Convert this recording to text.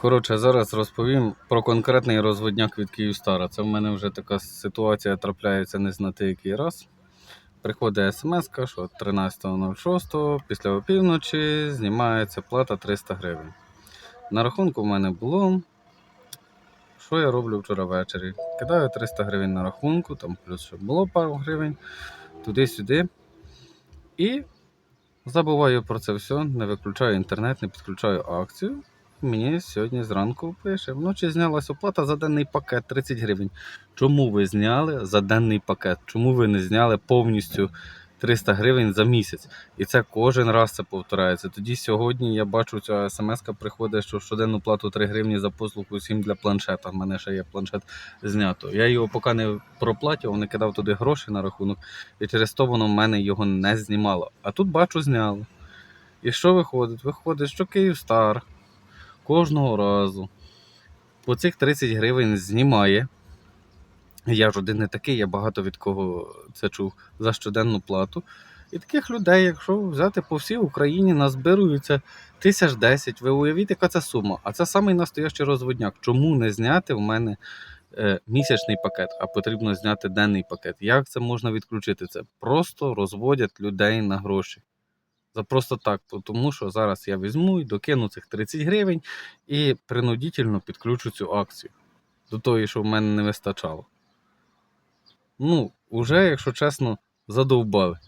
Коротше, зараз розповім про конкретний розводняк від Київстара. Це в мене вже така ситуація трапляється не знати який раз. Приходить смс, що 13.06 після опівночі знімається плата 300 гривень. На рахунку в мене було. Що я роблю вчора ввечері? Кидаю 300 гривень на рахунку, там плюс ще було пару гривень, туди-сюди. І забуваю про це все, не виключаю інтернет, не підключаю акцію. Мені сьогодні зранку пише. Вночі знялась оплата за денний пакет 30 гривень. Чому ви зняли за денний пакет? Чому ви не зняли повністю 300 гривень за місяць? І це кожен раз це повторяється. Тоді сьогодні я бачу, ця смс приходить, що щоденну плату 3 гривні за послугу 7 для планшета. У мене ще є планшет знято. Я його поки не проплатив, не кидав туди гроші на рахунок, і через то воно в мене його не знімало. А тут бачу, зняло. І що виходить? Виходить, що Київстар кожного разу по цих 30 гривень знімає. Я ж один не такий, я багато від кого це чув за щоденну плату. І таких людей, якщо взяти по всій Україні, назбируються тисяч десять. Ви уявіть, яка це сума. А це самий настоящий розводняк. Чому не зняти в мене е, місячний пакет, а потрібно зняти денний пакет? Як це можна відключити? Це просто розводять людей на гроші. Просто так, тому що зараз я візьму і докину цих 30 гривень і принудительно підключу цю акцію до того, що в мене не вистачало. Ну, уже, якщо чесно, задовбали.